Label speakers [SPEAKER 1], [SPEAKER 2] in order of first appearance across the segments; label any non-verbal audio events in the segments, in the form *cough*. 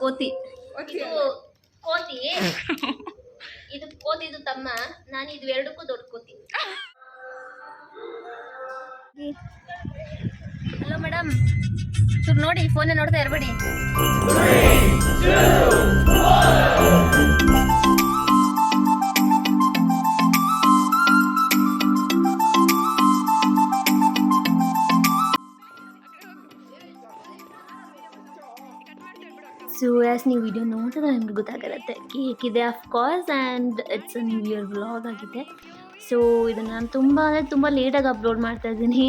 [SPEAKER 1] ಕೋತಿ. ಇದು ಕೋತಿ. *laughs* ಇದು ಕೋತಿದು ತಮ್ಮ ನಾನು ಇದು ಎರಡಕ್ಕೂ ದೊಡ್ಡ ಕೋತಿ. ಹಲೋ ಮೇಡಮ್ ಚೂರು ನೋಡಿ ಫೋನೇ ನೋಡ್ತಾ ಇರಬೇಡಿ. ಸೊ ಆ್ಯಸ್ ನೀವು ವಿಡಿಯೋ ನೋಡಿದ್ರೆ ನಿಮ್ಗೆ ಗೊತ್ತಾಗಿರುತ್ತೆ ಕೇಕ್ ಇದೆ of course and it's a new year vlog ಆಗಿದೆ. ಸೊ ಇದನ್ನು ನಾನು ತುಂಬ, ಅಂದರೆ ತುಂಬ ಲೇಟಾಗಿ ಅಪ್ಲೋಡ್ ಮಾಡ್ತಾ ಇದ್ದೀನಿ.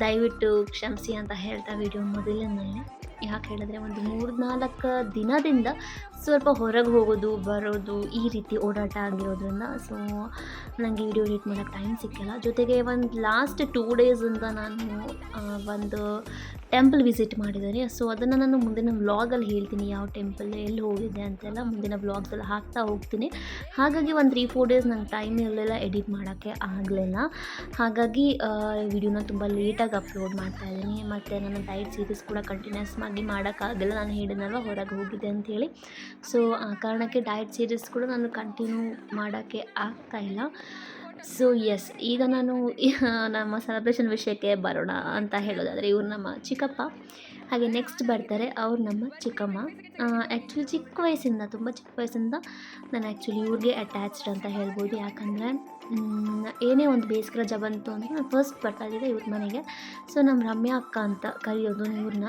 [SPEAKER 1] ದಯವಿಟ್ಟು ಕ್ಷಮಿಸಿ ಅಂತ ಹೇಳ್ತಾ ವಿಡಿಯೋ ಮೊದಲಿನಲ್ಲಿ ಯಾಕೆ ಹೇಳಿದ್ರೆ ಒಂದು ಮೂರು ನಾಲ್ಕು ದಿನದಿಂದ ಸ್ವಲ್ಪ ಹೊರಗೆ ಹೋಗೋದು, ಬರೋದು ಈ ರೀತಿ ಓಡಾಟ ಆಗಿರೋದ್ರಿಂದ. ಸೊ ನನಗೆ ವಿಡಿಯೋ ಎಡಿಟ್ ಮಾಡೋಕ್ಕೆ ಟೈಮ್ ಸಿಕ್ಕಿಲ್ಲ. ಜೊತೆಗೆ ಒಂದು ಲಾಸ್ಟ್ ಟೂ ಡೇಸಿಂದ ನಾನು ಒಂದು ಟೆಂಪಲ್ ವಿಸಿಟ್ ಮಾಡಿದ್ದೀನಿ. ಸೊ ಅದನ್ನು ನಾನು ಮುಂದಿನ ವ್ಲಾಗಲ್ಲಿ ಹೇಳ್ತೀನಿ, ಯಾವ ಟೆಂಪಲ್ ಎಲ್ಲಿ ಹೋಗಿದೆ ಅಂತೆಲ್ಲ ಮುಂದಿನ ವ್ಲಾಗ್ಸಲ್ಲಿ ಹಾಕ್ತಾ ಹೋಗ್ತೀನಿ. ಹಾಗಾಗಿ ಒಂದು ತ್ರೀ ಫೋರ್ ಡೇಸ್ ನಂಗೆ ಟೈಮ್ ಇರಲಿಲ್ಲ ಎಡಿಟ್ ಮಾಡೋಕ್ಕೆ ಆಗಲಿಲ್ಲ. ಹಾಗಾಗಿ ವಿಡಿಯೋನ ತುಂಬ ಲೇಟಾಗಿ ಅಪ್ಲೋಡ್ ಮಾಡ್ತಾ ಇದ್ದೀನಿ. ಮತ್ತು ನನ್ನ ಡೈಟ್ ಸೀರೀಸ್ ಕೂಡ ಕಂಟಿನ್ಯೂಸ್ ಆಗಿ ಮಾಡೋಕ್ಕಾಗಲ್ಲ, ನಾನು ಹೇಳಿದ್ನಲ್ವ, ಹೊರಗೆ ಹೋಗಿದೆ ಅಂಥೇಳಿ. ಸೊ ಆ ಕಾರಣಕ್ಕೆ ಡಯಟ್ ಸೀರೀಸ್ ಕೂಡ ನಾನು ಕಂಟಿನ್ಯೂ ಮಾಡೋಕ್ಕೆ ಆಗ್ತಾ ಇಲ್ಲ. ಸೊ ಎಸ್ ಈಗ ನಾನು, *laughs* ನಮ್ಮ ಸೆಲೆಬ್ರೇಷನ್ ವಿಷಯಕ್ಕೆ ಬರೋಣ ಅಂತ ಹೇಳೋದಾದರೆ ಇವರು ನಮ್ಮ ಚಿಕ್ಕಪ್ಪ. ಹಾಗೆ ನೆಕ್ಸ್ಟ್ ಬರ್ತಾರೆ ಅವ್ರು ನಮ್ಮ ಚಿಕ್ಕಮ್ಮ. ಆ್ಯಕ್ಚುಲಿ ಚಿಕ್ಕ ವಯಸ್ಸಿಂದ, ತುಂಬ ಚಿಕ್ಕ ವಯಸ್ಸಿಂದ ನಾನು ಆ್ಯಕ್ಚುಲಿ ಇವ್ರಿಗೆ ಅಟ್ಯಾಚ್ಡ್ ಅಂತ ಹೇಳ್ಬೋದು. ಯಾಕಂದರೆ ಏನೇ ಒಂದು ಬೇಸರ ರಜೆ ಬಂತು ಅಂದರೆ ನಾನು ಫಸ್ಟ್ ಬರ್ತಾ ಇದ್ದೆ ಇವ್ರ ಮನೆಗೆ. ಸೊ ನಮ್ಮ ರಮ್ಯಾ ಅಕ್ಕ ಅಂತ ಕರೆಯೋದು ಇವ್ರನ್ನ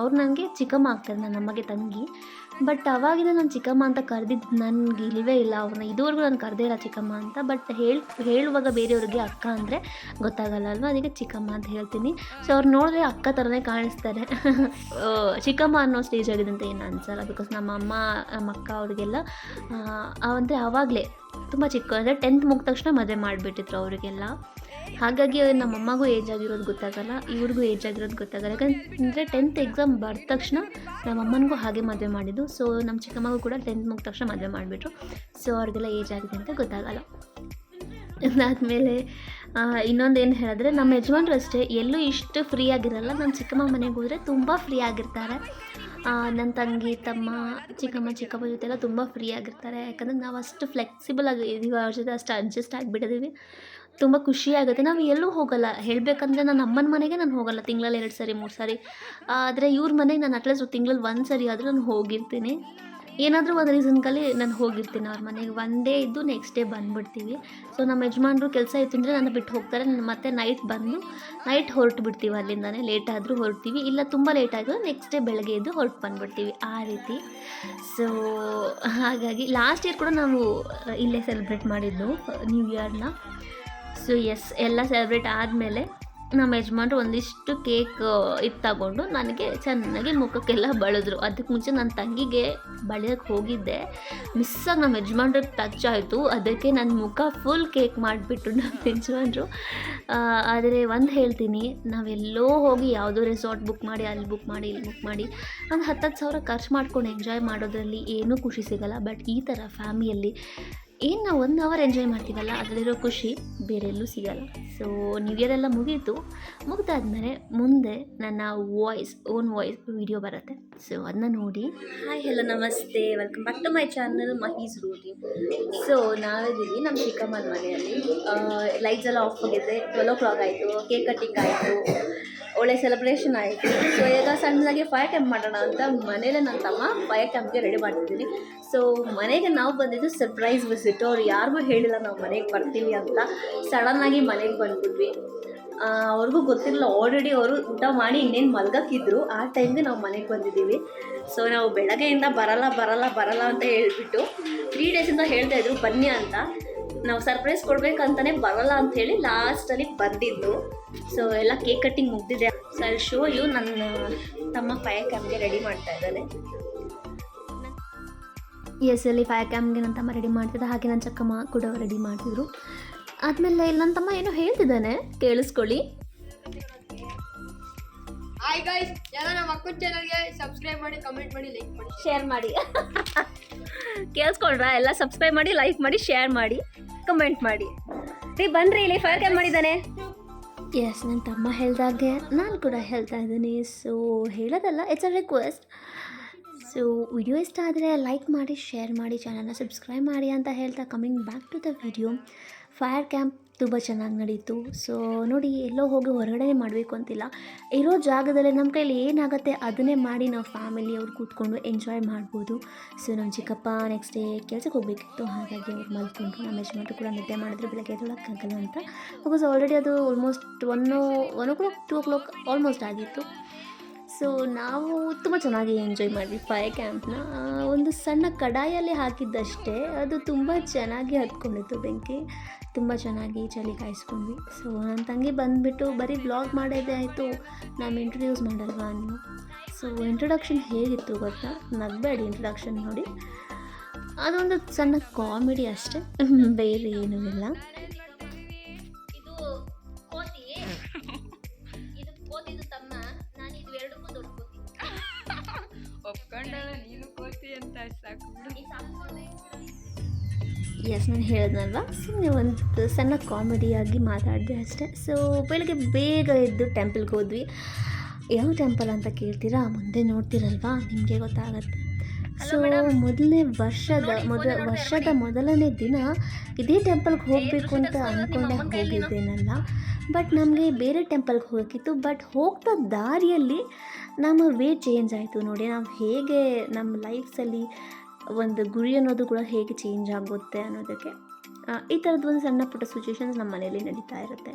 [SPEAKER 1] ಅವ್ರು ನನಗೆ ಚಿಕ್ಕಮ್ಮ ಆಗ್ತಾರೆ ನನ್ನ ನಮಗೆ ತಂಗಿ. ಬಟ್ ಅವಾಗಿಂದ ನಾನು ಚಿಕ್ಕಮ್ಮ ಅಂತ ಕರೆದಿದ್ದು ನನಗೆ ಇಲ್ಲವೇ ಇಲ್ಲ ಅವ್ರನ್ನ ಇದುವರೆಗೂ ನಾನು ಕರೆದೇ ಇಲ್ಲ ಚಿಕ್ಕಮ್ಮ ಅಂತ. ಬಟ್ ಹೇಳಿ, ಹೇಳುವಾಗ ಬೇರೆಯವ್ರಿಗೆ ಅಕ್ಕ ಅಂದರೆ ಗೊತ್ತಾಗಲ್ಲ ಅಲ್ವಾ? ಅದಕ್ಕೆ ಚಿಕ್ಕಮ್ಮ ಅಂತ ಹೇಳ್ತೀನಿ. ಸೊ ಅವ್ರು ನೋಡಿದ್ರೆ ಅಕ್ಕ ಥರನೇ ಕಾಣಿಸ್ತಾರೆ. *laughs* ಚಿಕ್ಕಮ್ಮ ಅನ್ನೋ ಸ್ಟೇಜ್ ಆಗಿದೆ ಅಂತ ಏನು ಅನ್ಸಲ್ಲ? ಬಿಕಾಸ್ ನಮ್ಮ ಅಮ್ಮ, ನಮ್ಮ ಅಕ್ಕ ಅವ್ರಿಗೆಲ್ಲ ಅಂದರೆ ಆವಾಗಲೇ ತುಂಬ ಚಿಕ್ಕ, ಅಂದರೆ ಟೆಂತ್ ಮುಗಿದ ತಕ್ಷಣ ಮದುವೆ ಮಾಡಿಬಿಟ್ಟಿದ್ರು ಅವರಿಗೆಲ್ಲ. ಹಾಗಾಗಿ ನಮ್ಮ ಅಮ್ಮಗೂ ಏಜ್ ಆಗಿರೋದು ಗೊತ್ತಾಗಲ್ಲ, ಇವ್ರಿಗೂ ಏಜ್ ಆಗಿರೋದು ಗೊತ್ತಾಗಲ್ಲ. ಯಾಕಂದರೆ ಟೆಂತ್ ಎಕ್ಸಾಮ್ ಬರೆದ ತಕ್ಷಣ ನಮ್ಮ ಅಮ್ಮನಿಗೂ ಹಾಗೆ ಮದುವೆ ಮಾಡಿದ್ದು. ಸೊ ನಮ್ಮ ಚಿಕ್ಕಮ್ಮಗೂ ಕೂಡ ಟೆಂತ್ ಮುಗಿದ ತಕ್ಷಣ ಮದುವೆ ಮಾಡಿಬಿಟ್ರು. ಸೊ ಅವ್ರಿಗೆಲ್ಲ ಏಜ್ ಆಗಿದೆ ಅಂತ ಗೊತ್ತಾಗಲ್ಲ. ಅದಾದಮೇಲೆ ಇನ್ನೊಂದು ಏನು ಹೇಳಿದ್ರೆ, ನಮ್ಮ ಯಜಮಾನ್ರು ಅಷ್ಟೇ, ಎಲ್ಲೂ ಇಷ್ಟು ಫ್ರೀ ಆಗಿರಲ್ಲ. ನಮ್ಮ ಚಿಕ್ಕಮ್ಮ ಮನೆಗೆ ಹೋದರೆ ತುಂಬ ಫ್ರೀ ಆಗಿರ್ತಾರೆ. ನನ್ನ ತಂಗಿ, ತಮ್ಮ, ಚಿಕ್ಕಮ್ಮ, ಚಿಕ್ಕಪ್ಪ ಜೊತೆ ಎಲ್ಲ ತುಂಬ ಫ್ರೀ ಆಗಿರ್ತಾರೆ. ಯಾಕಂದರೆ ನಾವು ಅಷ್ಟು ಫ್ಲೆಕ್ಸಿಬಲ್ ಆಗಿ ಇದೀವಿ ಅವ್ರ ಜೊತೆ ಅಷ್ಟು ಅಡ್ಜಸ್ಟ್ ಆಗಿಬಿಟ್ಟಿದ್ದೀವಿ ತುಂಬ ಖುಷಿ ಆಗುತ್ತೆ. ನಾವು ಎಲ್ಲೂ ಹೋಗಲ್ಲ. ಹೇಳಬೇಕಂದ್ರೆ ನಾನು ಅಮ್ಮನ ಮನೆಗೆ ನಾನು ಹೋಗಲ್ಲ. ತಿಂಗಳಲ್ಲಿ ಎರಡು ಸಾರಿ, ಮೂರು ಸಾರಿ. ಆದರೆ ಇವ್ರ ಮನೆಗೆ ನಾನು ಅಟ್ಲೀಸ್ಟ್ ತಿಂಗಳಲ್ಲಿ ಒಂದು ಸರಿ ಆದರೂ ನಾನು ಹೋಗಿರ್ತೀನಿ. ಏನಾದರೂ ಒಂದು ರೀಸನ್ಗಲ್ಲಿ ನಾನು ಹೋಗಿರ್ತೀನಿ ಅವ್ರ ಮನೆಗೆ. ಡೇ ಇದ್ದು ನೆಕ್ಸ್ಟ್ ಡೇ ಬಂದುಬಿಡ್ತೀವಿ. ಸೊ ನಮ್ಮ ಯಜಮಾನ್ರು ಕೆಲಸ ಇತ್ತು ಅಂದರೆ ನನ್ನ ಬಿಟ್ಟು ಹೋಗ್ತಾರೆ. ನಾನು ಮತ್ತೆ ನೈಟ್ ಬಂದು ನೈಟ್ ಹೊರಟು ಬಿಡ್ತೀವಿ ಅಲ್ಲಿಂದನೇ. ಲೇಟ್ ಆದರೂ ಹೊರಡ್ತೀವಿ ಇಲ್ಲ ತುಂಬ ಲೇಟ್ ನೆಕ್ಸ್ಟ್ ಡೇ ಬೆಳಗ್ಗೆ ಇದ್ದು ಹೊರಟು ಬಂದುಬಿಡ್ತೀವಿ ಆ ರೀತಿ. ಸೊ, ಹಾಗಾಗಿ ಲಾಸ್ಟ್ ಇಯರ್ ಕೂಡ ನಾವು ಇಲ್ಲೇ ಸೆಲೆಬ್ರೇಟ್ ಮಾಡಿದ್ದು, ನ್ಯೂ ಇಯರ್ನ. ಸೊ ಎಸ್ ಎಲ್ಲ ಸೆಲೆಬ್ರೇಟ್ ಆದಮೇಲೆ ನಮ್ಮ ಯಜಮಾನ್ರು ಒಂದಿಷ್ಟು ಕೇಕ್ ಇದು ತಗೊಂಡು ನನಗೆ ಚೆನ್ನಾಗಿ ಮುಖಕ್ಕೆಲ್ಲ ಬಳಿದ್ರು. ಅದಕ್ಕೆ ಮುಂಚೆ ನನ್ನ ತಂಗಿಗೆ ಬಳಿಯೋಕ್ಕೆ ಹೋಗಿದ್ದೆ. ಮಿಸ್ಸಾಗಿ ನಮ್ಮ ಯಜಮಾನ್ರಿಗೆ ಟಚ್ ಆಯಿತು. ಅದಕ್ಕೆ ನನ್ನ ಮುಖ ಫುಲ್ ಕೇಕ್ ಮಾಡಿಬಿಟ್ಟು ನಮ್ಮ ಯಜಮಾನ್ರು. ಆದರೆ ಒಂದು ಹೇಳ್ತೀನಿ, ನಾವೆಲ್ಲೋ ಹೋಗಿ ಯಾವುದೋ ರೆಸಾರ್ಟ್ ಬುಕ್ ಮಾಡಿ, ಅಲ್ಲಿ ಬುಕ್ ಮಾಡಿ, ಇಲ್ಲಿ ಬುಕ್ ಮಾಡಿ, ಒಂದು ಹತ್ತತ್ತು ಸಾವಿರ ಖರ್ಚು ಮಾಡ್ಕೊಂಡು ಎಂಜಾಯ್ ಮಾಡೋದ್ರಲ್ಲಿ ಏನೂ ಖುಷಿ ಸಿಗಲ್ಲ. ಬಟ್ ಈ ಥರ ಫ್ಯಾಮಿಲಿಯಲ್ಲಿ ಏನು ನಾವು ಒಂದು ಅವರ್ ಎಂಜಾಯ್ ಮಾಡ್ತೀವಲ್ಲ, ಅದರಲ್ಲಿರೋ ಖುಷಿ ಬೇರೆ ಎಲ್ಲೂ ಸಿಗಲ್ಲ. ಸೊ ನ್ಯೂ ಇಯರ್ ಎಲ್ಲ ಮುಗೀತು. ಮುಗ್ದಾದ್ಮೇಲೆ ಮುಂದೆ ನನ್ನ ವಾಯ್ಸ್ ಓನ್ ವಾಯ್ಸ್ ವಿಡಿಯೋ ಬರುತ್ತೆ. ಸೊ ಅದನ್ನ ನೋಡಿ. ಹಾಯ್ ಹಲೋ ನಮಸ್ತೆ. Welcome back to my channel ಮಹೀಸ್ ರೂಟಿ ಸೊ ನಾವಿದ್ದೀವಿ ನಮ್ಮ ಚಿಕ್ಕಮ್ಮನ ಮನೆಯಲ್ಲಿ. ಲೈಟ್ಸ್ ಎಲ್ಲ ಆಫ್ ಆಗಿದೆ. ಟ್ವೆಲ್ ಓ ಕ್ಲಾಕ್ ಆಯಿತು ಕೇಕ್ ಕಟ್ಟಿಂಗ್ ಆಯಿತು. ಒಳ್ಳೆ ಸೆಲೆಬ್ರೇಷನ್ ಆಯಿತು. ಸೊ ಈಗ ಸಣ್ಣದಾಗಿ ಫೈರ್ ಕ್ಯಾಂಪ್ ಮಾಡೋಣ ಅಂತ ಮನೇಲೆ ನನ್ನ ತಮ್ಮ ಫೈರ್ ಕ್ಯಾಂಪ್ಗೆ ರೆಡಿ ಮಾಡ್ತಿದ್ದೀನಿ ಸೊ ಮನೆಗೆ ನಾವು ಬಂದಿದ್ದು ಸರ್ಪ್ರೈಸ್ ವಿಸಿಟ್ ಅವ್ರು ಯಾರಿಗೂ ಹೇಳಿಲ್ಲ ನಾವು ಮನೆಗೆ ಬರ್ತೀವಿ ಅಂತ. ಸಡನ್ನಾಗಿ ಮನೆಗೆ ಬಂದ್ಬಿಟ್ವಿ. ಅವ್ರಿಗೂ ಗೊತ್ತಿರಲಿಲ್ಲ. ಆಲ್ರೆಡಿ ಅವರು ಊಟ ಮಾಡಿ ಇನ್ನೇನು ಮಲ್ಗಕ್ಕಿದ್ರು. ಆ ಟೈಮ್ಗೆ ನಾವು ಮನೆಗೆ ಬಂದಿದ್ದೀವಿ ಸೊ ನಾವು ಬೆಳಗ್ಗೆಯಿಂದ ಬರಲ್ಲ ಬರಲ್ಲ ಬರಲ್ಲ ಅಂತ ಹೇಳ್ಬಿಟ್ಟು ತ್ರೀ ಡೇಸಿಂದ ಹೇಳ್ತಾ ಇದ್ರು, ಬನ್ನಿ ಅಂತ. ನಾವು ಸರ್ಪ್ರೈಸ್ ಕೊಡ್ಬೇಕಂತಾನೆ ಬರಲ್ಲ ಅಂತ ಹೇಳಿ ಲಾಸ್ಟಲ್ಲಿ ಬಂದಿದ್ದು. ಸೊ ಎಲ್ಲ ಕೇಕ್ ಕಟ್ಟಿಂಗ್ ಮುಗ್ದಿದೆ. ಸರ್ ಶೋ ಯು ನನ್ನ ತಮ್ಮ ಫೈರ್ ಕ್ಯಾಮ್ಗೆ ರೆಡಿ ಮಾಡ್ತಾ ಇದ್ದಾನೆ. ಎಸ್ ಅಲ್ಲಿ ಫೈರ್ ಕ್ಯಾಮ್ಗೆ ನನ್ನ ತಮ್ಮ ರೆಡಿ ಮಾಡ್ತಿದ್ದ. ಹಾಗೆ ನನ್ನ ಚಕ್ಕಮ್ಮ ಕೂಡ ರೆಡಿ ಮಾಡ್ತಿದ್ರು. ಆದ್ಮೇಲೆ ಇಲ್ಲಿ ನನ್ನ ತಮ್ಮ ಏನೋ ಹೇಳ್ತಿದ್ದಾನೆ. ಕೇಳಿಸ್ಕೊಳ್ಳಿ.
[SPEAKER 2] ಹಾಯ್ ಗೈಸ್ ಎಲ್ಲ ನಮ್ಮ ಅಕ್ಕನ ಚಾನಲ್ಗೆ ಸಬ್ಸ್ಕ್ರೈಬ್ ಮಾಡಿ ಕಮೆಂಟ್ ಮಾಡಿ ಲೈಕ್ ಮಾಡಿ
[SPEAKER 1] ಶೇರ್ ಮಾಡಿ. *laughs* ಕೇಳಿಸ್ಕೊಳ್ರ? ಎಲ್ಲ ಸಬ್ಸ್ಕ್ರೈಬ್ ಮಾಡಿ ಲೈಕ್ ಮಾಡಿ ಶೇರ್ ಮಾಡಿ. ಕಮೆಂಟ್ ಮಾಡಿ. ರೀ, ಬನ್ರಿ ಇಲ್ಲಿ, ಫೈರ್ ಕ್ಯಾಮ್ ಮಾಡಿದ್ದಾನೆ. ಎಸ್ ನನ್ನ ತಮ್ಮ ಹೇಳ್ದಾಗೆ ನಾನು ಕೂಡ ಹೇಳ್ತಾ ಇದ್ದೀನಿ. ಸೊ ಹೇಳೋದಲ್ಲ it's a request so video ಇಷ್ಟ ಆದರೆ ಲೈಕ್ ಮಾಡಿ ಶೇರ್ ಮಾಡಿ ಚಾನಲ್ನ ಸಬ್ಸ್ಕ್ರೈಬ್ ಮಾಡಿ ಅಂತ ಹೇಳ್ತಾ coming back to the video fire camp ತುಂಬ ಚೆನ್ನಾಗಿ ನಡೀತು. ಸೊ ನೋಡಿ, ಎಲ್ಲೋ ಹೋಗಿ ಹೊರಗಡೆ ಮಾಡಬೇಕು ಅಂತಿಲ್ಲ. ಇರೋ ಜಾಗದಲ್ಲೇ ನಮ್ಮ ಕೈಯಲ್ಲಿ ಏನಾಗುತ್ತೆ ಅದನ್ನೇ ಮಾಡಿ ನಾವು ಫ್ಯಾಮಿಲಿ ಅವ್ರು ಕೂತ್ಕೊಂಡು ಎಂಜಾಯ್ ಮಾಡ್ಬೋದು. ಸೊ ನಮ್ಮ ಚಿಕ್ಕಪ್ಪ ನೆಕ್ಸ್ಟ್ ಡೇ ಕೆಲಸಕ್ಕೆ ಹೋಗಬೇಕಿತ್ತು. ಹಾಗಾಗಿ ಅವ್ರು ಮಲ್ಕೊಂಡ್ರು. ನಮ್ಮ ಯಜಮಾನ್ರು ಕೂಡ ನಿದ್ದೆ ಮಾಡಿದ್ರು. ಬೆಳಗ್ಗೆ ಎದ್ದೊಳಕ್ಕಾಗಲ್ಲ ಅಂತ. ಬಿಕಾಸ್ ಆಲ್ರೆಡಿ ಅದು almost one one o'clock two o'clock almost ಆಗಿತ್ತು. ಸೊ ನಾವು ತುಂಬ ಚೆನ್ನಾಗಿ ಎಂಜಾಯ್ ಮಾಡಿದ್ವಿ ಫೈರ್ ಕ್ಯಾಂಪ್ನ ಒಂದು ಸಣ್ಣ ಕಡಾಯಲ್ಲಿ ಹಾಕಿದ್ದಷ್ಟೇ. ಅದು ತುಂಬ ಚೆನ್ನಾಗಿ ಹತ್ಕೊಂಡಿತ್ತು ಬೆಂಕಿ. ತುಂಬ ಚೆನ್ನಾಗಿ ಚಳಿ ಕಾಯಿಸ್ಕೊಂಡ್ವಿ. ಸೊ ನನ್ನ ತಂಗಿ ಬಂದುಬಿಟ್ಟು ಬರೀ ಬ್ಲಾಗ್ ಮಾಡೋದೇ ಆಯಿತು. ನಾನು ಇಂಟ್ರೊಡ್ಯೂಸ್ ಮಾಡಲ್ವಾ ಅನ್ನೋ ಸೊ ಇಂಟ್ರೊಡಕ್ಷನ್ ಹೇಗಿತ್ತು ಗೊತ್ತಾ? ನಗಬೇಡಿ ಇಂಟ್ರೊಡಕ್ಷನ್ ನೋಡಿ. ಅದೊಂದು ಸಣ್ಣ ಕಾಮಿಡಿ ಅಷ್ಟೇ. *laughs* ಬೇರೆ ಏನೂ ಇಲ್ಲ. ಎಸ್ ನಾನು ಹೇಳಿದ್ನಲ್ವ? ಸುಮ್ಮನೆ ಒಂದು ಸಣ್ಣ ಕಾಮಿಡಿಯಾಗಿ ಮಾತಾಡಿದೆ ಅಷ್ಟೇ. ಸೊ ಬೆಳಗ್ಗೆ ಬೇಗ ಎದ್ದು ಟೆಂಪಲ್ಗೆ ಹೋದ್ವಿ. ಯಾವ ಟೆಂಪಲ್ ಅಂತ ಕೇಳ್ತೀರಾ? ಮುಂದೆ ನೋಡ್ತೀರಲ್ವಾ? ನಿಮಗೆ ಗೊತ್ತಾಗತ್ತೆ. ಸೊ ಮೊದಲನೇ ವರ್ಷದ ಮೊದಲ ವರ್ಷದ ಮೊದಲನೇ ದಿನ ಇದೇ ಟೆಂಪಲ್ಗೆ ಹೋಗಬೇಕು ಅಂತ ಅಂದ್ಕೊಂಡೆ ಹೋಗಿದ್ದೇನಲ್ಲ. ಬಟ್ ನಮಗೆ ಬೇರೆ ಟೆಂಪಲ್ಗೆ ಹೋಗಬೇಕಿತ್ತು ಬಟ್ ಹೋಗ್ತಾ ದಾರಿಯಲ್ಲಿ ನಮ್ಮ ವೇ ಚೇಂಜ್ ಆಯಿತು. ನೋಡಿ ನಾವು ಹೇಗೆ ನಮ್ಮ ಲೈಫ್ಸಲ್ಲಿ ಒಂದು ಗುರಿ ಅನ್ನೋದು ಕೂಡ ಹೇಗೆ ಚೇಂಜ್ ಆಗುತ್ತೆ ಅನ್ನೋದಕ್ಕೆ ಈ ಥರದ್ದು ಒಂದು ಸಣ್ಣ ಪುಟ್ಟ ಸಿಚುವೇಶನ್ಸ್ ನಮ್ಮ ಮನೇಲಿ ನಡೀತಾ ಇರುತ್ತೆ.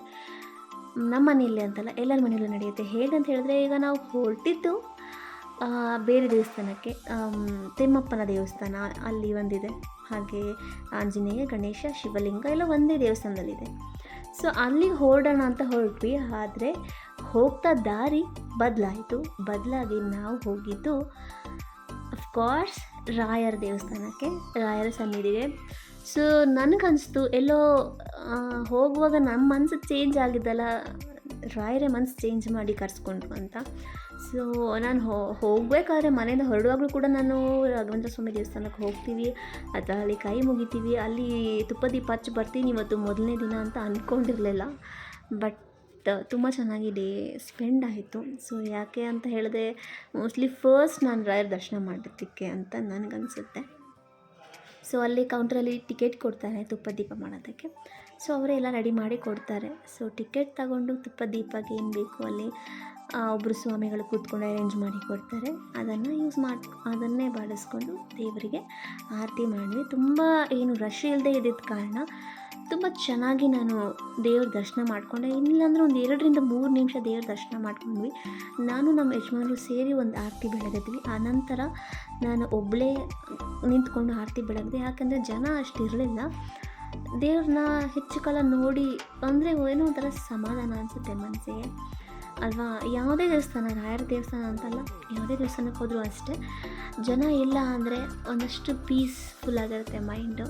[SPEAKER 1] ನಮ್ಮ ಮನೆಯಲ್ಲಿ ಅಂತಲ್ಲ, ಎಲ್ಲರ ಮನೆಯಲ್ಲೂ ನಡೆಯುತ್ತೆ. ಹೇಗಂತ ಹೇಳಿದ್ರೆ, ಈಗ ನಾವು ಹೊರಟಿದ್ದು ಬೇರೆ ದೇವಸ್ಥಾನಕ್ಕೆ ತಿಮ್ಮಪ್ಪನ ದೇವಸ್ಥಾನ ಅಲ್ಲಿ ಒಂದಿದೆ. ಹಾಗೆ ಆಂಜನೇಯ, ಗಣೇಶ, ಶಿವಲಿಂಗ ಎಲ್ಲ ಒಂದೇ ದೇವಸ್ಥಾನದಲ್ಲಿದೆ. ಸೊ ಅಲ್ಲಿಗೆ ಹೊರಡೋಣ ಅಂತ ಹೊರಟ್ವಿ. ಆದರೆ ಹೋಗ್ತಾ ದಾರಿ ಬದಲಾಯಿತು. ಬದಲಾಗಿ ನಾವು ಹೋಗಿದ್ದು ಅಫ್ಕೋರ್ಸ್ ರಾಯರ ದೇವಸ್ಥಾನಕ್ಕೆ, ರಾಯರ ಸನ್ನಿಧಿಗೆ. ಸೊ ನನಗನ್ನಿಸ್ತು ಎಲ್ಲೋ ಹೋಗುವಾಗ ನಮ್ಮ ಮನಸ್ಸು ಚೇಂಜ್ ಆಗಿದ್ದಲ್ಲ, ರಾಯರೇ ಮನಸ್ಸು ಚೇಂಜ್ ಮಾಡಿ ಕರೆಸ್ಕೊಂಡು ಅಂತ. ಸೊ ನಾನು ಹೋಗಬೇಕಾದ್ರೆ ಮನೆಯಿಂದ ಹೊರಡುವಾಗಲೂ ಕೂಡ ನಾನು ರಾಘವೇಂದ್ರ ಸ್ವಾಮಿ ದೇವಸ್ಥಾನಕ್ಕೆ ಹೋಗ್ತೀವಿ. ಅಥವಾ ಅಲ್ಲಿ ಕೈ ಮುಗಿತೀವಿ. ಅಲ್ಲಿ ತುಪ್ಪ ದೀಪ ಹಚ್ಚಿ ಬರ್ತೀನಿ ಇವತ್ತು ಮೊದಲನೇ ದಿನ ಅಂತ ಅಂದ್ಕೊಂಡಿರಲಿಲ್ಲ ಬಟ್ ತುಂಬ ಚೆನ್ನಾಗಿ ಡೇ ಸ್ಪೆಂಡ್ ಆಯಿತು. ಸೊ ಯಾಕೆ ಅಂತ ಹೇಳಿದ್ರೆ, ಮೋಸ್ಟ್ಲಿ ಫಸ್ಟ್ ನಾನು ರಾಯರ ದರ್ಶನ ಮಾಡೋದಕ್ಕೆ ಅಂತ ನನಗನ್ಸುತ್ತೆ. ಸೊ ಅಲ್ಲಿ ಕೌಂಟ್ರಲ್ಲಿ ಟಿಕೆಟ್ ಕೊಡ್ತಾರೆ ತುಪ್ಪ ದೀಪ ಮಾಡೋದಕ್ಕೆ. ಸೊ ಅವರೇ ಎಲ್ಲ ರೆಡಿ ಮಾಡಿ ಕೊಡ್ತಾರೆ. ಸೊ ಟಿಕೆಟ್ ತಗೊಂಡು ತುಪ್ಪ ದೀಪಕ್ಕೆ ಏನು ಬೇಕು ಅಲ್ಲಿ ಒಬ್ಬರು ಸ್ವಾಮಿಗಳು ಕೂತ್ಕೊಂಡು ಅರೇಂಜ್ ಮಾಡಿ ಕೊಡ್ತಾರೆ. ಅದನ್ನು ಯೂಸ್ ಮಾಡಿ, ಅದನ್ನೇ ಬಳಸ್ಕೊಂಡು ದೇವರಿಗೆ ಆರತಿ ಮಾಡಿದ್ವಿ ತುಂಬ ಏನು ರಶ್ ಇಲ್ಲದೆ ಇದ್ದಿದ್ದ ಕಾರಣ ತುಂಬ ಚೆನ್ನಾಗಿ ನಾನು ದೇವ್ರ ದರ್ಶನ ಮಾಡಿಕೊಂಡೆ. ಇನ್ನಿಲ್ಲಾಂದ್ರೆ ಒಂದು ಎರಡರಿಂದ ಮೂರು ನಿಮಿಷ ದೇವ್ರ ದರ್ಶನ ಮಾಡ್ಕೊಂಡ್ವಿ. ನಾನು ನಮ್ಮ ಯಜಮಾನರು ಸೇರಿ ಒಂದು ಆರತಿ ಬೆಳಗಿದ್ವಿ. ಆನಂತರ ನಾನು ಒಬ್ಬಳೇ ನಿಂತ್ಕೊಂಡು ಆರತಿ ಬೆಳಗಿದೆ ಯಾಕಂದರೆ ಜನ ಅಷ್ಟು ಇರಲಿಲ್ಲ ದೇವ್ರನ್ನ ಹೆಚ್ಚು ಕಾಲ ನೋಡಿ, ಅಂದರೆ ಏನೋ ಒಂಥರ ಸಮಾಧಾನ ಅನಿಸುತ್ತೆ ಮನಸ್ಸಿಗೆ. ಅಲ್ವಾ? ಯಾವುದೇ ದೇವಸ್ಥಾನ, ರಾಯರ ದೇವಸ್ಥಾನ ಅಂತಲ್ಲ, ಯಾವುದೇ ದೇವಸ್ಥಾನಕ್ಕೆ ಹೋದರೂ ಅಷ್ಟೇ ಜನ ಇಲ್ಲ ಅಂದರೆ ಒಂದಷ್ಟು ಪೀಸ್ಫುಲ್ ಆಗಿರುತ್ತೆ ಮೈಂಡು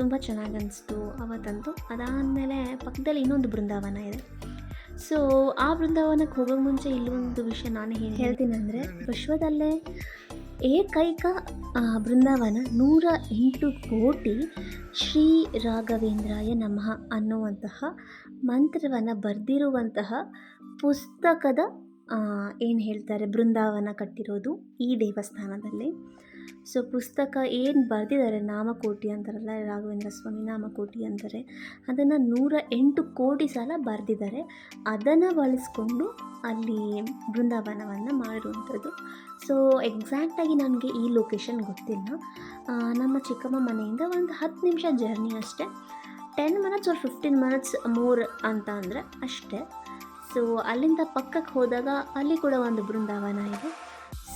[SPEAKER 1] ತುಂಬ ಚೆನ್ನಾಗಿ ಅನಿಸ್ತು ಅವತ್ತಂತೂ. ಅದಾದಮೇಲೆ ಪಕ್ಕದಲ್ಲಿ ಇನ್ನೊಂದು ಬೃಂದಾವನ ಇದೆ. ಸೊ ಆ ಬೃಂದಾವನಕ್ಕೆ ಹೋಗೋ ಮುಂಚೆ ಇಲ್ಲೊಂದು ವಿಷಯ ನಾನು ಏನು ಹೇಳ್ತೀನಿ ಅಂದರೆ ವಿಶ್ವದಲ್ಲೇ ಏಕೈಕ ಬೃಂದಾವನ ನೂರ ಎಂಟು ಕೋಟಿ ಶ್ರೀ ರಾಘವೇಂದ್ರಾಯ ನಮಃ ಅನ್ನುವಂತಹ ಮಂತ್ರವನ್ನು ಬರೆದಿರುವಂತಹ ಪುಸ್ತಕದ ಏನು ಹೇಳ್ತಾರೆ, ಬೃಂದಾವನ ಕಟ್ಟಿರೋದು ಈ ದೇವಸ್ಥಾನದಲ್ಲಿ. ಸೊ ಪುಸ್ತಕ ಏನು ಬರೆದಿದ್ದಾರೆ? ನಾಮಕೋಟಿ ಅಂತಾರಲ್ಲ, ರಾಘವೇಂದ್ರ ಸ್ವಾಮಿ ನಾಮಕೋಟಿ ಅಂತಾರೆ. ಅದನ್ನು ನೂರ ಎಂಟು ಕೋಟಿ ಸಲ ಬರೆದಿದ್ದಾರೆ. ಅದನ್ನು ಬಳಸ್ಕೊಂಡು ಅಲ್ಲಿ ಬೃಂದಾವನವನ್ನು ಮಾಡಿರುವಂಥದ್ದು. ಸೊ ಎಕ್ಸಾಕ್ಟಾಗಿ ನನಗೆ ಈ ಲೊಕೇಶನ್ ಗೊತ್ತಿಲ್ಲ. ನಮ್ಮ ಚಿಕ್ಕಮ್ಮ ಮನೆಯಿಂದ ಒಂದು ಹತ್ತು ನಿಮಿಷ ಜರ್ನಿ ಅಷ್ಟೇ. Ten minutes or fifteen minutes more ಅಂತ ಅಂದರೆ ಅಷ್ಟೇ. ಸೊ ಅಲ್ಲಿಂದ ಪಕ್ಕಕ್ಕೆ ಹೋದಾಗ ಅಲ್ಲಿ ಕೂಡ ಒಂದು ಬೃಂದಾವನ ಇದೆ.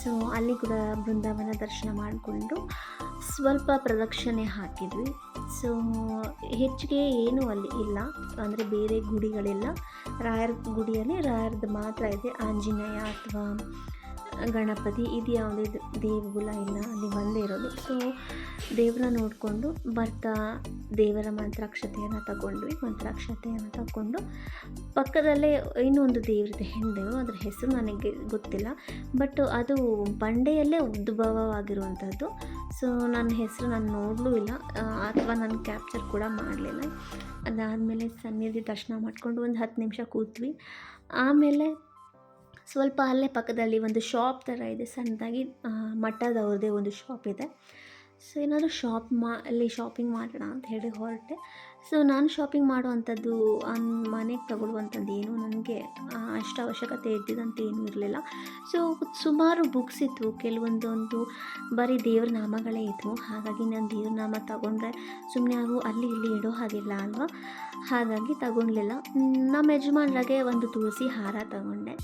[SPEAKER 1] ಸೊ ಅಲ್ಲಿ ಕೂಡ ಬೃಂದಾವನ ದರ್ಶನ ಮಾಡಿಕೊಂಡು ಸ್ವಲ್ಪ ಪ್ರದಕ್ಷಿಣೆ ಹಾಕಿದ್ವಿ. ಸೊ ಹೆಚ್ಚಿಗೆ ಏನೂ ಅಲ್ಲಿ ಇಲ್ಲ. ಅಂದರೆ ಬೇರೆ ಗುಡಿಗಳಿಲ್ಲ ರಾಯರ ಗುಡಿಯಲ್ಲಿ ರಾಯರ್ದು ಮಾತ್ರ ಇದೆ. ಆಂಜನೇಯ ಅಥವಾ ಗಣಪತಿ ಇದು ಯಾವುದೇ ದೇವಗುಲ ಇಲ್ಲ. ಅಲ್ಲಿ ಒಂದೇ ಇರೋದು. ಸೊ ದೇವರ ನೋಡಿಕೊಂಡು ಬರ್ತಾ ದೇವರ ಮಂತ್ರಾಕ್ಷತೆಯನ್ನು ತಗೊಂಡ್ವಿ, ಮಂತ್ರಾಕ್ಷತೆಯನ್ನು ತಗೊಂಡು ಪಕ್ಕದಲ್ಲೇ ಇನ್ನೊಂದು ದೇವರಿದೆ ಹೆಣ್ಣು, ಅದ್ರ ಹೆಸರು ನನಗೆ ಗೊತ್ತಿಲ್ಲ ಬಟ್ ಅದು ಬಂಡೆಯಲ್ಲೇ ಉದ್ಭವವಾಗಿರುವಂಥದ್ದು ಸೊ ನನ್ನ ಹೆಸರು ನಾನು ನೋಡಲೂ ಇಲ್ಲ ಅಥವಾ ನಾನು ಕ್ಯಾಪ್ಚರ್ ಕೂಡ ಮಾಡಲಿಲ್ಲ. ಅದಾದಮೇಲೆ ಸನ್ನಿಧಿ ದರ್ಶನ ಮಾಡಿಕೊಂಡು ಒಂದು ಹತ್ತು ನಿಮಿಷ ಕೂತ್ವಿ. ಆಮೇಲೆ ಸ್ವಲ್ಪ ಅಲ್ಲೇ ಪಕ್ಕದಲ್ಲಿ ಒಂದು ಶಾಪ್ ಥರ ಇದೆ, ಸಣ್ಣದಾಗಿ ಮಠದವ್ರದೇ ಮಠದವ್ರದ್ದೇ ಒಂದು ಶಾಪ್ ಇದೆ. ಸೊ ಏನಾದರೂ ಶಾಪ್ ಮಾ, ಅಲ್ಲಿ ಶಾಪಿಂಗ್ ಮಾಡೋಣ ಅಂತ ಹೇಳಿ ಹೊರಟೆ. ಸೊ ನಾನು ಶಾಪಿಂಗ್ ಮಾಡುವಂಥದ್ದು ಮನೆಗೆ ತಗೊಳ್ಳುವಂಥದ್ದು ಏನು ನನಗೆ ಅಷ್ಟು ಅವಶ್ಯಕತೆ ಇದ್ದಿದ್ದಂತ ಏನೂ ಇರಲಿಲ್ಲ. ಸೊ ಸುಮಾರು ಬುಕ್ಸ್ ಇತ್ತು ಕೆಲವೊಂದೊಂದು ಬರೀ ದೇವ್ರ ನಾಮಗಳೇ ಇದ್ವು. ಹಾಗಾಗಿ ನಾನು ದೇವ್ರ ನಾಮ ತಗೊಂಡ್ರೆ ಸುಮ್ಮನೆ ಅವು ಅಲ್ಲಿ ಇಲ್ಲಿ ಇಡೋ ಹಾಗಿಲ್ಲ ಅಲ್ವಾ? ಹಾಗಾಗಿ ತಗೊಳ್ಲಿಲ್ಲ ನಮ್ಮ ಯಜಮಾನ್ರಾಗೆ ಒಂದು ತುಳಸಿ ಹಾರ ತಗೊಂಡೆ.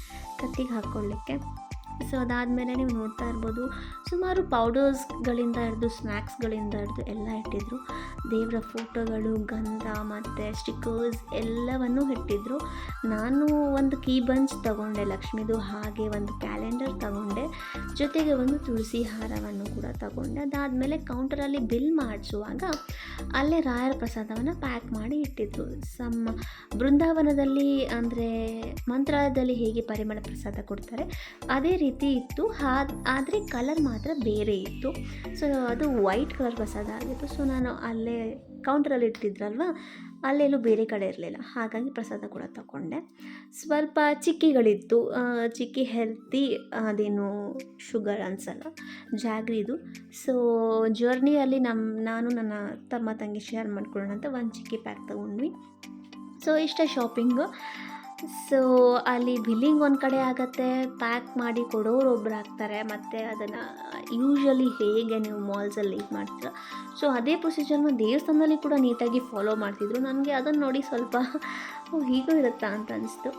[SPEAKER 1] ಕತ್ತಿಗೆ ಹಾಕ್ಕೊಳ್ಳಿಕ್ಕೆ. ಸೊ ಅದಾದಮೇಲೆ ನೀವು ನೋಡ್ತಾ ಇರ್ಬೋದು. ಸುಮಾರು ಪೌಡರ್ಸ್ಗಳಿಂದ ಹಿಡಿದು ಸ್ನ್ಯಾಕ್ಸ್ಗಳಿಂದ ಹಿಡಿದು ಎಲ್ಲ ಇಟ್ಟಿದ್ದರು ದೇವರ ಫೋಟೋಗಳು ಗಂಧ ಮತ್ತು ಸ್ಟಿಕ್ಕರ್ಸ್ ಎಲ್ಲವನ್ನೂ ಇಟ್ಟಿದ್ದರು ನಾನು ಒಂದು ಕೀ ಬಂಚ್ ತಗೊಂಡೆ, ಲಕ್ಷ್ಮಿದು ಹಾಗೆ ಒಂದು ಕ್ಯಾಲೆಂಡರ್ ತಗೊಂಡೆ. ಜೊತೆಗೆ ಒಂದು ತುಳಸಿ ಹಾರವನ್ನು ಕೂಡ ತಗೊಂಡೆ. ಅದಾದಮೇಲೆ ಕೌಂಟರಲ್ಲಿ ಬಿಲ್ ಮಾಡಿಸುವಾಗ ಅಲ್ಲೇ ರಾಯರ ಪ್ರಸಾದವನ್ನು ಪ್ಯಾಕ್ ಮಾಡಿ ಇಟ್ಟಿದ್ರು. ಸಮ್ಮ, ಬೃಂದಾವನದಲ್ಲಿ ಅಂದರೆ ಮಂತ್ರಾಲಯದಲ್ಲಿ ಹೇಗೆ ಪರಿಮಳ ಪ್ರಸಾದ ಕೊಡ್ತಾರೆ, ಅದೇ ರೀತಿ ಇತ್ತು. ಹಾ ಆದರೆ ಕಲರ್ ಮಾತ್ರ ಬೇರೆ ಇತ್ತು. ಸೊ ಅದು ವೈಟ್ ಕಲರ್ ಪ್ರಸಾದ ಆಗಿತ್ತು ಸೊ ನಾನು ಅಲ್ಲೇ ಕೌಂಟ್ರಲ್ಲಿ ಇಟ್ಟಿದ್ರಲ್ವ? ಅಲ್ಲೆಲ್ಲೂ ಬೇರೆ ಕಡೆ ಇರಲಿಲ್ಲ. ಹಾಗಾಗಿ ಪ್ರಸಾದ ಕೂಡ ತಗೊಂಡೆ. ಸ್ವಲ್ಪ ಚಿಕ್ಕಿಗಳಿತ್ತು. ಚಿಕ್ಕಿ ಹೆಲ್ತಿ ಅದೇನು ಶುಗರ್ ಅನ್ಸಲ್ಲ. ಜಾಗ್ರಿದು. ಸೊ ಜರ್ನಿಯಲ್ಲಿ ನಮ್ಮ ನಾನು ನನ್ನ ತಮ್ಮ ತಂಗಿ ಶೇರ್ ಮಾಡ್ಕೊಳ್ಳೋಣ ಅಂತ ಒಂದು ಚಿಕ್ಕಿ ಪ್ಯಾಕ್ ತೊಗೊಂಡ್ವಿ. ಸೊ ಇಷ್ಟೇ ಶಾಪಿಂಗು ಸೊ ಅಲ್ಲಿ ಬಿಲ್ಲಿಂಗ್ ಒಂದು ಕಡೆ ಆಗುತ್ತೆ ಪ್ಯಾಕ್ ಮಾಡಿ ಕೊಡೋರು ಒಬ್ರು ಆಗ್ತಾರೆ, ಮತ್ತು ಅದನ್ನು ಯೂಶ್ವಲಿ ಹೇಗೆ ನೀವು ಮಾಲ್ಸಲ್ಲಿ ಇದು ಮಾಡ್ತೀರ? ಸೊ ಅದೇ ಪ್ರೊಸೀಜರ್ನ ದೇವಸ್ಥಾನದಲ್ಲಿ ಕೂಡ ನೀಟಾಗಿ ಫಾಲೋ ಮಾಡ್ತಿದ್ರು. ನನಗೆ ಅದನ್ನು ನೋಡಿ ಸ್ವಲ್ಪ ಹೀಗೂ ಇರುತ್ತಾ ಅಂತ ಅನಿಸ್ತು.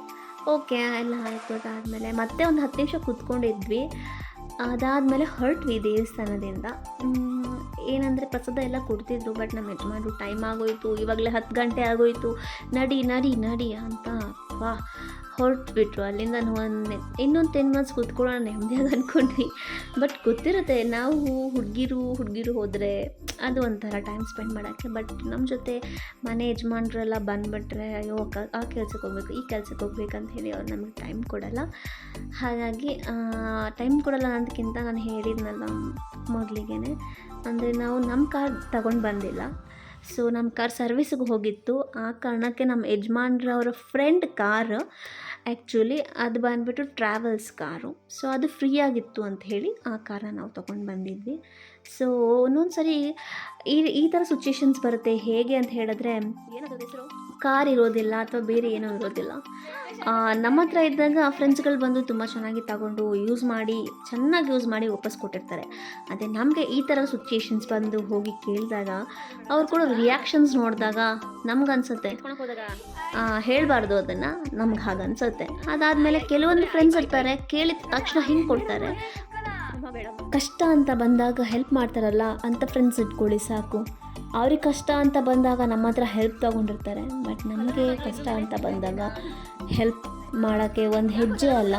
[SPEAKER 1] ಓಕೆ ಎಲ್ಲ ಆಯ್ತು ಅದಾದಮೇಲೆ ಮತ್ತೆ ಒಂದು ಹತ್ತು ನಿಮಿಷ ಕೂತ್ಕೊಂಡಿದ್ವಿ. ಅದಾದಮೇಲೆ ಹೊರಟ್ವಿ ದೇವಸ್ಥಾನದಿಂದ ಏನಂದರೆ ಪ್ರಸಾದ ಎಲ್ಲ ಕೊಡ್ತಿದ್ರು ಬಟ್ ನಮ್ಮ ಯಜಮಾನ್ರು ಟೈಮ್ ಆಗೋಯ್ತು, ಇವಾಗಲೇ ಹತ್ತು ಗಂಟೆ ಆಗೋಯ್ತು, ನಡಿ ನಡಿ ನಡಿ ಅಂತ ವಾ ಹೊರಟ್ಬಿಟ್ರು ಅಲ್ಲಿಂದ ಒಂದು ಇನ್ನೊಂದು ಟೆನ್ ಮಂತ್ಸ್ ಕೂತ್ಕೊಳ್ಳೋಣ ನೆಮ್ಮದಿಯಾಗಿ ಅಂದ್ಕೊಂಡ್ವಿ ಬಟ್ ಗೊತ್ತಿರುತ್ತೆ, ನಾವು ಹುಡುಗಿರು ಹುಡುಗಿರು ಹೋದರೆ ಅದು ಒಂಥರ ಟೈಮ್ ಸ್ಪೆಂಡ್ ಮಾಡೋಕ್ಕೆ. ಬಟ್ ನಮ್ಮ ಜೊತೆ ಮನೆ ಯಜಮಾನ್ರೆಲ್ಲ ಬಂದುಬಿಟ್ರೆ, ಅಯ್ಯೋ ಆ ಕೆಲ್ಸಕ್ಕೆ ಹೋಗ್ಬೇಕು, ಈ ಕೆಲ್ಸಕ್ಕೆ ಹೋಗ್ಬೇಕು ಅಂತ ಹೇಳಿ ಅವ್ರು ನಮಗೆ ಟೈಮ್ ಕೊಡಲ್ಲ. ಹಾಗಾಗಿ ಟೈಮ್ ಕೊಡಲ್ಲ ಅನ್ನೋದಕ್ಕಿಂತ ನಾನು ಹೇಳಿದ್ನಲ್ಲ ಮೊದಲಿಗೆ ಅಂದರೆ ನಾವು ನಮ್ಮ ಕಾರ್ ತಗೊಂಡು ಬಂದಿಲ್ಲ. ಸೊ ನಮ್ಮ ಕಾರ್ ಸರ್ವಿಸ್ಗೆ ಹೋಗಿತ್ತು. ಆ ಕಾರಣಕ್ಕೆ ನಮ್ಮ ಯಜಮಾನ್ರವರ ಫ್ರೆಂಡ್ ಕಾರ್ ಆ್ಯಕ್ಚುಲಿ ಅದು ಬಂದುಬಿಟ್ಟು ಟ್ರಾವೆಲ್ಸ್ ಕಾರು. ಸೊ ಅದು ಫ್ರೀ ಆಗಿತ್ತು ಅಂತ ಹೇಳಿ ಆ ಕಾರನ್ನ ನಾವು ತೊಗೊಂಡು ಬಂದಿದ್ವಿ. ಸೊ ಒಂದೊಂದು ಸರಿ ಈ ಈ ಥರ ಸಿಚುಯೇಷನ್ಸ್ ಬರುತ್ತೆ ಹೇಗೆ ಅಂತ ಹೇಳಿದ್ರೆ ಹೆಸರು? ಕಾರ್ ಇರೋದಿಲ್ಲ ಅಥವಾ ಬೇರೆ ಏನೂ ಇರೋದಿಲ್ಲ. ನಮ್ಮ ಹತ್ರ ಇದ್ದಾಗ ಫ್ರೆಂಡ್ಸ್ಗಳು ಬಂದು ತುಂಬ ಚೆನ್ನಾಗಿ ತಗೊಂಡು ಯೂಸ್ ಮಾಡಿ, ಚೆನ್ನಾಗಿ ಯೂಸ್ ಮಾಡಿ ವಾಪಸ್ ಕೊಟ್ಟಿರ್ತಾರೆ. ಅದೇ ನಮಗೆ ಈ ಥರ ಸಿಚುಯೇಷನ್ಸ್ ಬಂದು ಹೋಗಿ ಕೇಳಿದಾಗ ಅವ್ರು ಕೂಡ ರಿಯಾಕ್ಷನ್ಸ್ ನೋಡಿದಾಗ ನಮ್ಗನ್ಸುತ್ತೆ ಹೇಳಬಾರ್ದು ಅದನ್ನು, ನಮ್ಗೆ ಹಾಗೆ ಅನ್ಸುತ್ತೆ. ಅದಾದಮೇಲೆ ಕೆಲವೊಂದು ಫ್ರೆಂಡ್ಸ್ ಇರ್ತಾರೆ, ಕೇಳಿದ ತಕ್ಷಣ ಹಿಂಗೆ ಕೊಡ್ತಾರೆ. ಕಷ್ಟ ಅಂತ ಬಂದಾಗ ಹೆಲ್ಪ್ ಮಾಡ್ತಾರಲ್ಲ, ಅಂತ ಫ್ರೆಂಡ್ಸ್ ಇಟ್ಕೊಳ್ಳಿ ಸಾಕು. ಅವ್ರಿಗೆ ಕಷ್ಟ ಅಂತ ಬಂದಾಗ ನಮ್ಮ ಹತ್ರ ಹೆಲ್ಪ್ ತಗೊಂಡಿರ್ತಾರೆ ಬಟ್ ನಮಗೆ ಕಷ್ಟ ಅಂತ ಬಂದಾಗ ಹೆಲ್ಪ್ ಮಾಡೋಕ್ಕೆ ಒಂದು ಹೆಜ್ಜೆ ಅಲ್ಲ,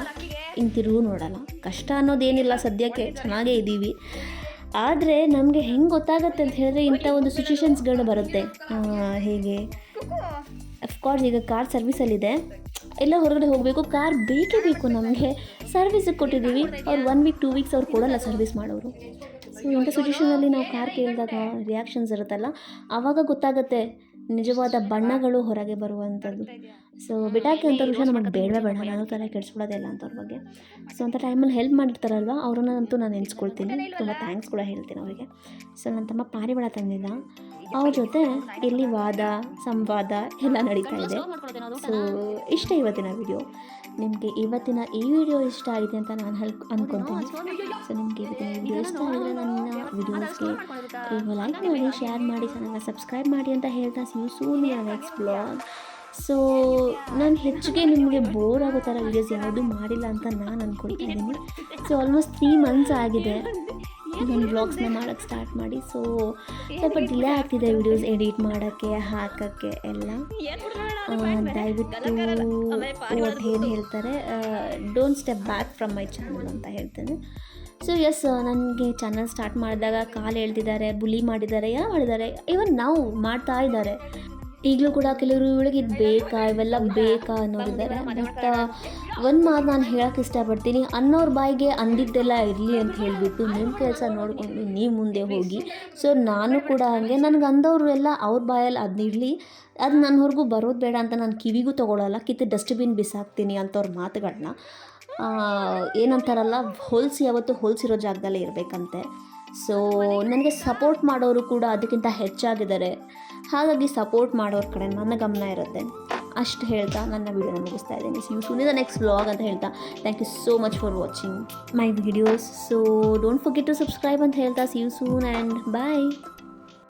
[SPEAKER 1] ಇಂತಿರುವು ನೋಡಲ್ಲ. ಕಷ್ಟ ಅನ್ನೋದೇನಿಲ್ಲ ಸದ್ಯಕ್ಕೆ, ಚೆನ್ನಾಗೇ ಇದ್ದೀವಿ. ಆದರೆ ನಮಗೆ ಹೆಂಗೆ ಗೊತ್ತಾಗುತ್ತೆ ಅಂತ ಹೇಳಿದ್ರೆ ಇಂಥ ಒಂದು ಸಿಚುವೇಶನ್ಸ್ಗಳು ಬರುತ್ತೆ. ಹೇಗೆ? ಅಫ್ಕೋರ್ಸ್ ಈಗ ಕಾರ್ ಸರ್ವಿಸಲ್ಲಿದೆ ಎಲ್ಲ ಹೊರಗಡೆ ಹೋಗಬೇಕು ಕಾರ್ ಬೇಕೇ ಬೇಕು ನಮಗೆ. ಸರ್ವಿಸಿಗೆ ಕೊಟ್ಟಿದ್ದೀವಿ. ಅವ್ರು ಒನ್ ವೀಕ್ ಟೂ ವೀಕ್ಸ್ ಅವ್ರು ಕೊಡಲ್ಲ ಸರ್ವಿಸ್ ಮಾಡೋರು. ಸೊ ಇಂಥ ಸಿಚುವೇಷನಲ್ಲಿ ನಾವು ಕಾರ್ ಕೇಳಿದಾಗ ರಿಯಾಕ್ಷನ್ಸ್ ಇರುತ್ತಲ್ಲ ಆವಾಗ ಗೊತ್ತಾಗುತ್ತೆ ನಿಜವಾದ ಬಣ್ಣಗಳು ಹೊರಗೆ ಬರುವಂಥದ್ದು. ಸೊ ಬಿಟಾಕಿ ಅಂತ ವಿಷಯ ನಮಗೆ ಬೇಡವೇ ಬೇಡ ನಾನು ಥರ ಕೆಡಿಸ್ಕೊಳ್ಳೋದಿಲ್ಲ ಅಂತವ್ರ ಬಗ್ಗೆ. ಸೊ ಅಂಥ ಟೈಮಲ್ಲಿ ಹೆಲ್ಪ್ ಮಾಡಿರ್ತಾರಲ್ವ ಅವ್ರನ್ನಂತೂ ನಾನು ನೆನೆಸ್ಕೊಳ್ತೀನಿ. ತುಂಬ ಥ್ಯಾಂಕ್ಸ್ ಕೂಡ ಹೇಳ್ತೀನಿ ಅವರಿಗೆ. ಸೊ ನನ್ನ ತಮ್ಮ ಪಾರಿವಾಳ ತಂದಿದ್ದ. ಅವ್ರ ಜೊತೆ ಇಲ್ಲಿ ವಾದ ಸಂವಾದ ಎಲ್ಲ ನಡೀತಾ ಇದೆ. ಸೊ ಇಷ್ಟ ಇವತ್ತಿನ ವಿಡಿಯೋ ನಿಮಗೆ ಇವತ್ತಿನ ಈ ವಿಡಿಯೋ ಇಷ್ಟ ಆಗಿದೆ ಅಂತ ನಾನು ಹೆಲ್ಪ್ ಅಂದ್ಕೊತೀನಿ ಸೊ ನಿಮಗೆ ಇವತ್ತಿನ ವಿಡಿಯೋ ಇಷ್ಟ ಆಗಿದ್ರೆ ನನ್ನ ವಿಡಿಯೋಸ್ಗೆ ನೀವು ಲೈಕ್ ಮಾಡಿ ಶೇರ್ ಮಾಡಿ ಚಾನಲ್ನ ಸಬ್ಸ್ಕ್ರೈಬ್ ಮಾಡಿ ಅಂತ ಹೇಳ್ತಾ see you soon next blog so ನಾನು ಹೆಚ್ಚಿಗೆ ನಿಮಗೆ ಬೋರ್ ಆಗೋ ಥರ ವೀಡಿಯೋಸ್ ಯಾವುದೂ ಮಾಡಿಲ್ಲ ಅಂತ ನಾನು ಅಂದ್ಕೊಳ್ತಾ ಇದ್ದೀನಿ ಸೊ ಆಲ್ಮೋಸ್ಟ್ ತ್ರೀ ಮಂತ್ಸ್ ಆಗಿದೆ. ನಾನು ಬ್ಲಾಗ್ಸ್ನ ಮಾಡೋಕ್ಕೆ ಸ್ಟಾರ್ಟ್ ಮಾಡಿ. ಸೊ ಸ್ವಲ್ಪ ಡಿಲೇ ಆಗ್ತಿದೆ ವಿಡಿಯೋಸ್ ಎಡಿಟ್ ಮಾಡೋಕ್ಕೆ, ಹಾಕೋಕ್ಕೆ ಎಲ್ಲ. ದಯವಿಟ್ಟು ದಯವಿಟ್ಟು ಏನು ಹೇಳ್ತಾರೆ don't step back from my channel ಅಂತ ಹೇಳ್ತೇನೆ. ಸೊ ಎಸ್ ನನಗೆ ಚಾನಲ್ ಸ್ಟಾರ್ಟ್ ಮಾಡಿದಾಗ ಕಾಲು ಎಳ್ದಿದ್ದಾರೆ ಬುಲಿ ಮಾಡಿದ್ದಾರೆ, ಯಾವ ಮಾಡಿದ್ದಾರೆ ಇವನ್ ನಾವು ಮಾಡ್ತಾ ಇದ್ದಾರೆ. ಈಗಲೂ ಕೂಡ ಕೆಲವರು ಇವಳಿಗೆ ಇದು ಬೇಕಾ? ಇವೆಲ್ಲ ಬೇಕಾ ಅನ್ನೋರಿದ್ದಾರೆ. ಬಟ್ ಒಂದು ಮಾತು ನಾನು ಹೇಳೋಕ್ಕೆ ಇಷ್ಟಪಡ್ತೀನಿ. ಅನ್ನೋರ ಬಾಯಿಗೆ ಅಂದಿದ್ದೆಲ್ಲ ಇರಲಿ ಅಂತ ಹೇಳಿಬಿಟ್ಟು ನಿಮ್ಮ ಕೆಲಸ ನೋಡಿಕೊಂಡು ನೀವು ಮುಂದೆ ಹೋಗಿ. ಸೊ ನಾನು ಕೂಡ ಹಾಗೆ. ನನಗೆ ಅಂದವರು ಎಲ್ಲ ಅವ್ರ ಬಾಯಲ್ಲಿ ಅದನ್ನಿರಲಿ ಅದು ನನ್ನವರೆಗೂ ಬರೋದು ಬೇಡ ಅಂತ ನಾನು ಕಿವಿಗೂ ತೊಗೊಳಲ್ಲ. ಕಿತ್ತು ಡಸ್ಟ್ಬಿನ್ ಬಿಸಾಕ್ತೀನಿ ಅಂಥವ್ರ ಮಾತುಗಳನ್ನ ಏನಂತಾರಲ್ಲ, ಹೋಲಿಸಿ ಯಾವತ್ತು ಹೊಲಿಸಿರೋ ಜಾಗದಲ್ಲೇ ಇರಬೇಕಂತೆ. ಸೊ ನನಗೆ ಸಪೋರ್ಟ್ ಮಾಡೋರು ಕೂಡ ಅದಕ್ಕಿಂತ ಹೆಚ್ಚಾಗಿದ್ದಾರೆ. ಹಾಗಾಗಿ ಸಪೋರ್ಟ್ ಮಾಡೋರ ಕಡೆ ನನ್ನ ಗಮನ ಇರುತ್ತೆ. ಅಷ್ಟು ಹೇಳ್ತಾ ನನ್ನ ವೀಡಿಯೋನ ಮುಗಿಸ್ತಾ ಇದ್ದೀನಿ. See you soon the next vlog ಅಂತ ಹೇಳ್ತಾ. Thank you so much for watching my videos so don't forget to subscribe ಅಂತ ಹೇಳ್ತಾ. See you soon and bye